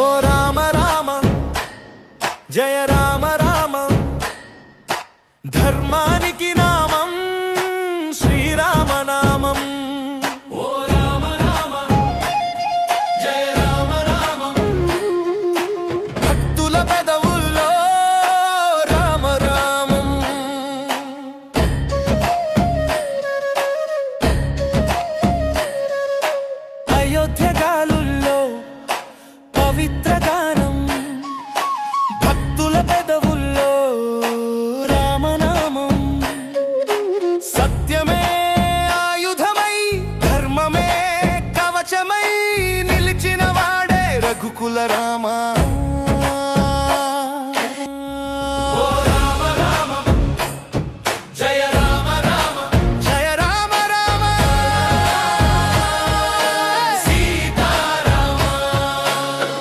ఓ రామ రామ జయ రామ రామ ధర్మానికి నామం శ్రీరామ నామం. ఓ రామ రామ జయ రామ రామ. భక్తుల పెదవుల్లో రామ రామం. అయోధ్య పవిత్ర గానం భక్తుల పెదవుల్లో రామనామం. సత్యమే ఆయుధమై ధర్మమే కవచమై నిలిచిన వాడే రఘుకుల రామా.